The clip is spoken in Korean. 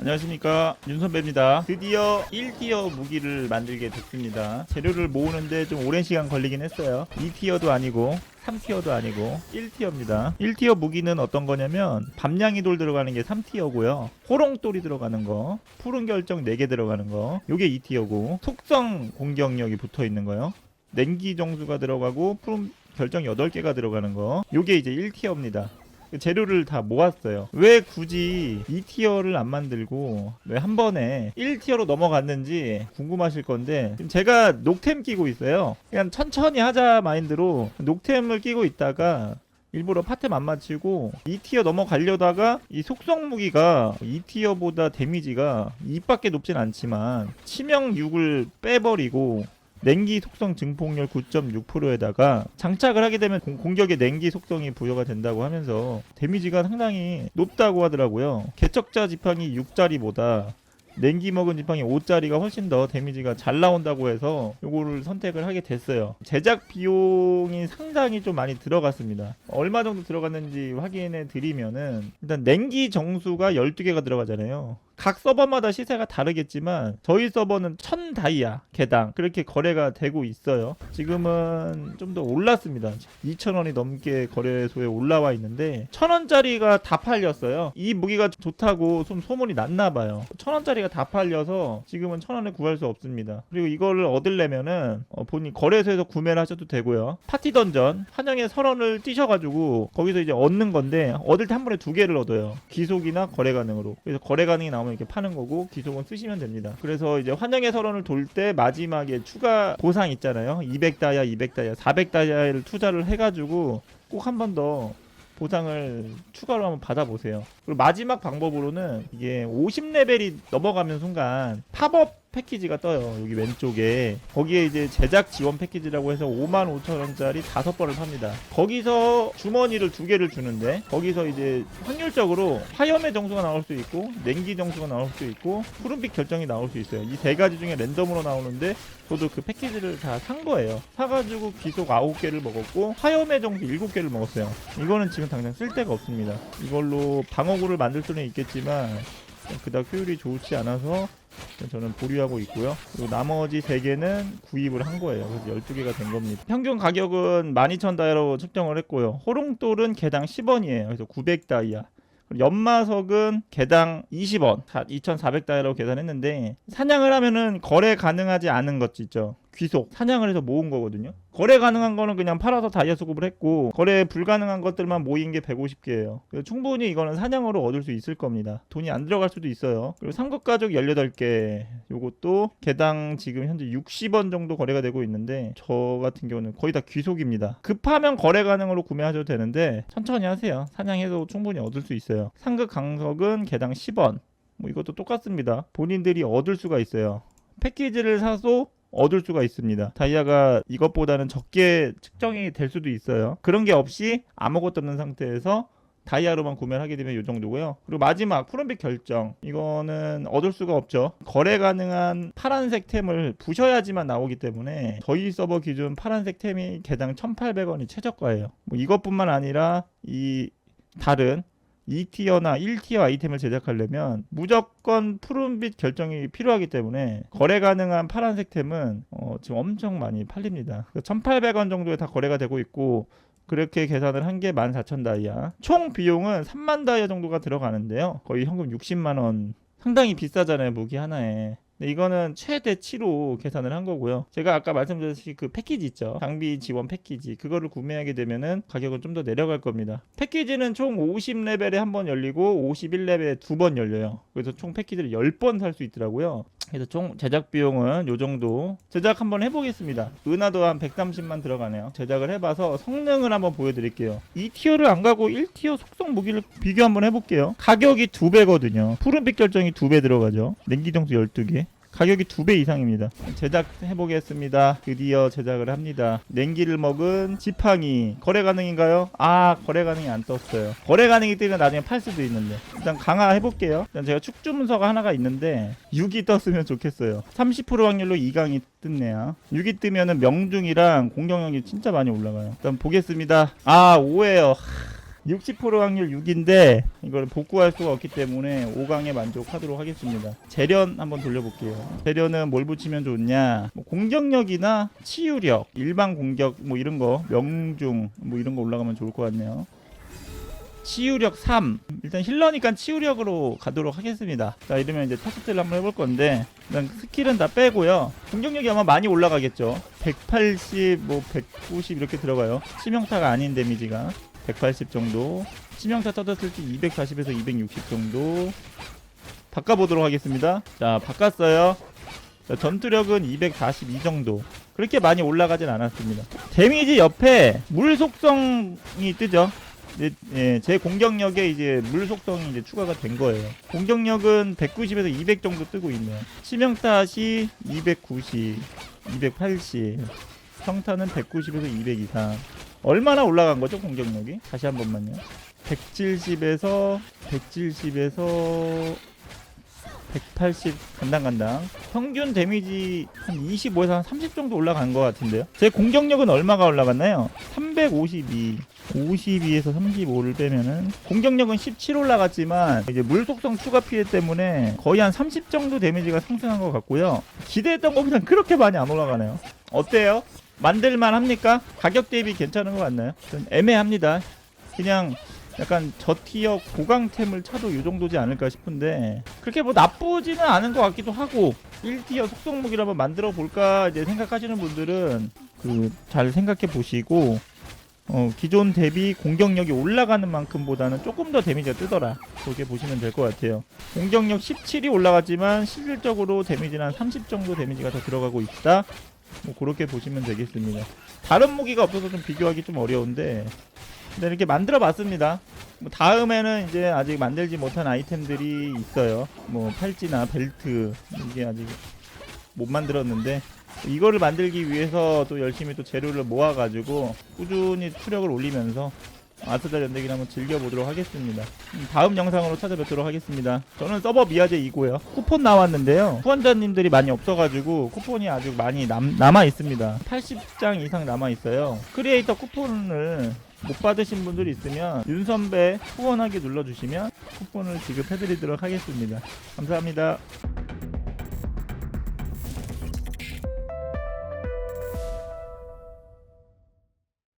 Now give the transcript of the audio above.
안녕하십니까. 윤선배입니다. 드디어 1티어 무기를 만들게 됐습니다. 재료를 모으는데 좀 오랜 시간 걸리긴 했어요. 2티어도 아니고 3티어도 아니고 1티어입니다. 1티어 무기는 어떤 거냐면 밤냥이 돌 들어가는 게 3티어고요. 호롱돌이 들어가는 거 푸른 결정 4개 들어가는 거 요게 2티어고 속성 공격력이 붙어 있는 거요. 냉기 정수가 들어가고 푸른 결정 8개가 들어가는 거 요게 이제 1티어입니다 재료를 다 모았어요. 왜 굳이 2티어를 안 만들고 왜 한 번에 1티어로 넘어갔는지 궁금하실 건데 지금 제가 녹템 끼고 있어요. 그냥 천천히 하자 마인드로 녹템을 끼고 있다가 일부러 파템 안 맞추고 2티어 넘어가려다가 이 속성 무기가 2티어보다 데미지가 2밖에 높진 않지만 치명 6을 빼버리고 냉기 속성 증폭률 9.6%에다가 장착을 하게 되면 공, 공격의 냉기 속성이 부여가 된다고 하면서 데미지가 상당히 높다고 하더라고요. 개척자 지팡이 6짜리보다 냉기 먹은 지팡이 5짜리가 훨씬 더 데미지가 잘 나온다고 해서 요거를 선택을 하게 됐어요. 제작 비용이 상당히 좀 많이 들어갔습니다. 얼마 정도 들어갔는지 확인해 드리면은 일단 냉기 정수가 12개가 들어가잖아요. 각 서버마다 시세가 다르겠지만 저희 서버는 1000 다이아 개당 그렇게 거래가 되고 있어요. 지금은 좀 더 올랐습니다. 2000원이 넘게 거래소에 올라와 있는데 1000원짜리가 다 팔렸어요. 이 무기가 좋다고 좀 소문이 났나 봐요. 1000원짜리가 다 팔려서 지금은 1000원에 구할 수 없습니다. 그리고 이거를 얻으려면은 어, 본인 거래소에서 구매를 하셔도 되고요. 파티 던전 환영의 설원을 뛰셔가지고 거기서 이제 얻는 건데 얻을 때 한 번에 두 개를 얻어요. 기속이나 거래 가능으로. 그래서 거래 가능이 나오면 이렇게 파는 거고 기속은 쓰시면 됩니다. 그래서 이제 환영의 설원을 돌 때 마지막에 추가 보상 있잖아요. 200다이아, 200다이아, 400다이아를 투자를 해가지고 꼭 한 번 더 보상을 추가로 한번 받아보세요. 그리고 마지막 방법으로는 이게 50레벨이 넘어가면 순간 팝업 패키지가 떠요. 여기 왼쪽에. 거기에 이제 제작 지원 패키지라고 해서 5만 5천 원짜리 다섯 번을 팝니다. 거기서 주머니를 두 개를 주는데 거기서 이제 확률적으로 화염의 정수가 나올 수 있고 냉기 정수가 나올 수 있고 푸른빛 결정이 나올 수 있어요. 이 세 가지 중에 랜덤으로 나오는데 저도 그 패키지를 다 산 거예요. 사가지고 기속 9개를 먹었고 화염의 정수 7개를 먹었어요. 이거는 지금 당장 쓸 데가 없습니다. 이걸로 방어구를 만들 수는 있겠지만 그닥 효율이 좋지 않아서 저는 보류하고 있고요. 그리고 나머지 3개는 구입을 한 거예요. 그래서 12개가 된 겁니다. 평균 가격은 12,000다이아로 측정을 했고요. 호롱돌은 개당 10원이에요. 그래서 900다이아. 연마석은 개당 20원, 2,400다이아로 계산했는데 사냥을 하면은 거래 가능하지 않은 것 있죠. 귀속 사냥을 해서 모은 거거든요. 거래 가능한 거는 그냥 팔아서 다이아 수급을 했고 거래 불가능한 것들만 모인 게 150개예요. 충분히 이거는 사냥으로 얻을 수 있을 겁니다. 돈이 안 들어갈 수도 있어요. 그리고 삼국 가족 18개 요것도 개당 지금 현재 60원 정도 거래가 되고 있는데 저 같은 경우는 거의 다 귀속입니다. 급하면 거래 가능으로 구매하셔도 되는데 천천히 하세요. 사냥해도 충분히 얻을 수 있어요. 상급 강석은 개당 10원. 뭐 이것도 똑같습니다. 본인들이 얻을 수가 있어요. 패키지를 사서 얻을 수가 있습니다. 다이아가 이것보다는 적게 측정이 될 수도 있어요. 그런 게 없이 아무것도 없는 상태에서 다이아로만 구매를 하게 되면 이 정도고요. 그리고 마지막 푸른빛 결정. 이거는 얻을 수가 없죠. 거래 가능한 파란색 템을 부셔야지만 나오기 때문에 저희 서버 기준 파란색 템이 개당 1,800원이 최저가예요. 뭐 이것뿐만 아니라 이 다른 2티어나 1티어 아이템을 제작하려면 무조건 푸른빛 결정이 필요하기 때문에 거래 가능한 파란색 템은 어, 지금 엄청 많이 팔립니다. 1,800원 정도에 다 거래가 되고 있고 그렇게 계산을 한 게 14,000 다이아. 총 비용은 3만 다이아 정도가 들어가는데요. 거의 현금 60만 원. 상당히 비싸잖아요, 무기 하나에. 근데 이거는 최대치로 계산을 한 거고요. 제가 아까 말씀드렸듯이 그 패키지 있죠. 장비 지원 패키지. 그거를 구매하게 되면은 가격은 좀 더 내려갈 겁니다. 패키지는 총 50레벨에 한 번 열리고 51레벨에 두 번 열려요. 그래서 총 패키지를 10번 살 수 있더라고요. 그래서 총 제작 비용은 요 정도 제작 한번 해보겠습니다. 은하도 한 130만 들어가네요. 제작을 해봐서 성능을 한번 보여드릴게요. 2티어를 안 가고 1티어 속성 무기를 비교 한번 해볼게요. 가격이 두 배거든요. 푸른빛 결정이 두배 들어가죠. 냉기정수 12개. 가격이 두 배 이상입니다. 제작해보겠습니다. 드디어 제작을 합니다. 냉기를 먹은 지팡이 거래 가능인가요? 아 거래 가능이 안 떴어요. 거래 가능이 뜨면 나중에 팔 수도 있는데 일단 강화 해볼게요. 일단 제가 축주 문서가 하나가 있는데 6이 떴으면 좋겠어요. 30% 확률로 2강이 뜬네요. 6이 뜨면은 명중이랑 공격력이 진짜 많이 올라가요. 일단 보겠습니다. 아 5예요. 60% 확률 6인데 이걸 복구할 수가 없기 때문에 5강에 만족하도록 하겠습니다. 재련 한번 돌려볼게요. 재련은 뭘 붙이면 좋냐? 뭐 공격력이나 치유력, 일반 공격 뭐 이런 거, 명중 뭐 이런 거 올라가면 좋을 것 같네요. 치유력 3 일단 힐러니까 치유력으로 가도록 하겠습니다 자 이러면 이제 타스트를 한번 해볼 건데 일단 스킬은 다 빼고요 공격력이 아마 많이 올라가겠죠 180 뭐 190 이렇게 들어가요 치명타가 아닌 데미지가 180 정도. 치명타 터졌을 때 240에서 260 정도. 바꿔보도록 하겠습니다. 자 바꿨어요. 자, 전투력은 242 정도. 그렇게 많이 올라가진 않았습니다. 데미지 옆에 물 속성이 뜨죠? 네, 예, 제 공격력에 이제 물 속성이 이제 추가가 된 거예요. 공격력은 190에서 200 정도 뜨고 있네요. 치명타시 290, 280, 평타는 190에서 200 이상. 얼마나 올라간 거죠 공격력이? 다시 한 번만요. 170에서 170에서 180 간당간당 평균 데미지 한 25에서 한 30 정도 올라간 것 같은데요 제 공격력은 얼마가 올라갔나요? 352 52에서 35를 빼면은 공격력은 17 올라갔지만 이제 물 속성 추가 피해 때문에 거의 한 30 정도 데미지가 상승한 것 같고요 기대했던 것보다 그렇게 많이 안 올라가네요 어때요? 만들만 합니까? 가격 대비 괜찮은 것 같나요? 좀 애매합니다 그냥 약간 저티어 고강템을 차도 이 정도지 않을까 싶은데 그렇게 뭐 나쁘지는 않은 것 같기도 하고 1티어 속성무기를 한번 만들어 볼까 이제 생각하시는 분들은 그 잘 생각해 보시고 어, 기존 대비 공격력이 올라가는 만큼보다는 조금 더 데미지가 뜨더라 그렇게 보시면 될 것 같아요 공격력 17이 올라갔지만 실질적으로 데미지는 한 30 정도 데미지가 더 들어가고 있다 뭐 그렇게 보시면 되겠습니다 다른 무기가 없어서 좀 비교하기 좀 어려운데 네, 이렇게 만들어 봤습니다. 뭐 다음에는 이제 아직 만들지 못한 아이템들이 있어요. 뭐 팔찌나 벨트 이게 아직 못 만들었는데 이거를 만들기 위해서 또 열심히 또 재료를 모아가지고 꾸준히 투력을 올리면서 아스달 연대기를 한번 즐겨보도록 하겠습니다. 음, 다음 영상으로 찾아뵙도록 하겠습니다. 저는 서버 미아제 2고요. 쿠폰 나왔는데요. 후원자님들이 많이 없어가지고 쿠폰이 아주 많이 남, 남아 있습니다. 80장 이상 남아 있어요. 크리에이터 쿠폰을 못 받으신 분들이 있으면 윤선배 후원하기 눌러주시면 쿠폰을 지급해드리도록 하겠습니다. 감사합니다.